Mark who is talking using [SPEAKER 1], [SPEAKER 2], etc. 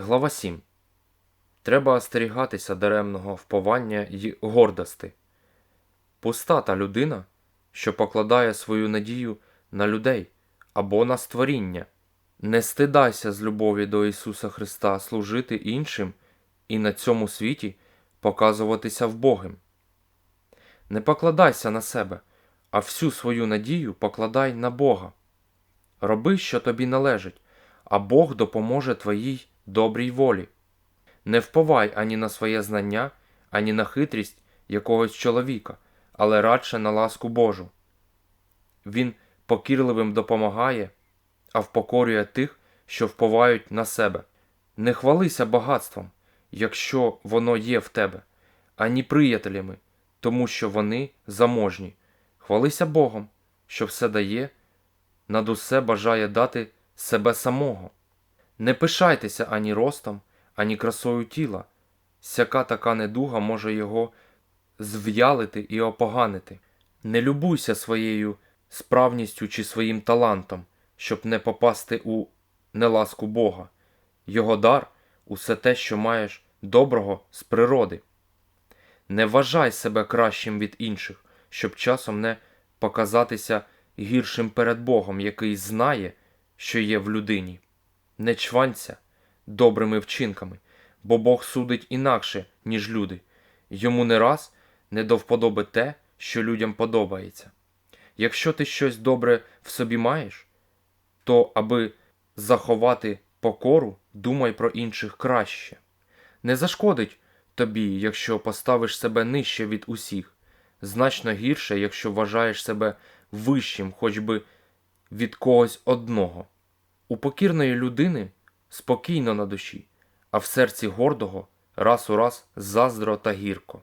[SPEAKER 1] Глава 7. Треба остерігатися даремного вповання й гордости. Пуста та людина, що покладає свою надію на людей або на створіння. Не стидайся з любові до Ісуса Христа служити іншим і на цьому світі показуватися вбогим. Не покладайся на себе, а всю свою надію покладай на Бога. Роби, що тобі належить, а Бог допоможе твоїй добрій волі. Не вповай ані на своє знання, ані на хитрість якогось чоловіка, але радше на ласку Божу. Він покірливим допомагає, а впокорює тих, що вповають на себе. Не хвалися багатством, якщо воно є в тебе, ані приятелями, тому що вони заможні. Хвалися Богом, що все дає, над усе бажає дати себе самого. Не пишайтеся ані ростом, ані красою тіла. Сяка така недуга може його зв'ялити і опоганити. Не любуйся своєю справністю чи своїм талантом, щоб не попасти у неласку Бога. Його дар усе те, що маєш доброго з природи. Не вважай себе кращим від інших, щоб часом не показатися гіршим перед Богом, який знає, що є в людині. Не чванься добрими вчинками, бо Бог судить інакше, ніж люди. Йому не раз не до вподоби те, що людям подобається. Якщо ти щось добре в собі маєш, то аби заховати покору, думай про інших краще. Не зашкодить тобі, якщо поставиш себе нижче від усіх, значно гірше, якщо вважаєш себе вищим хоч би від когось одного. У покірної людини спокійно на душі, а в серці гордого раз у раз заздро та гірко.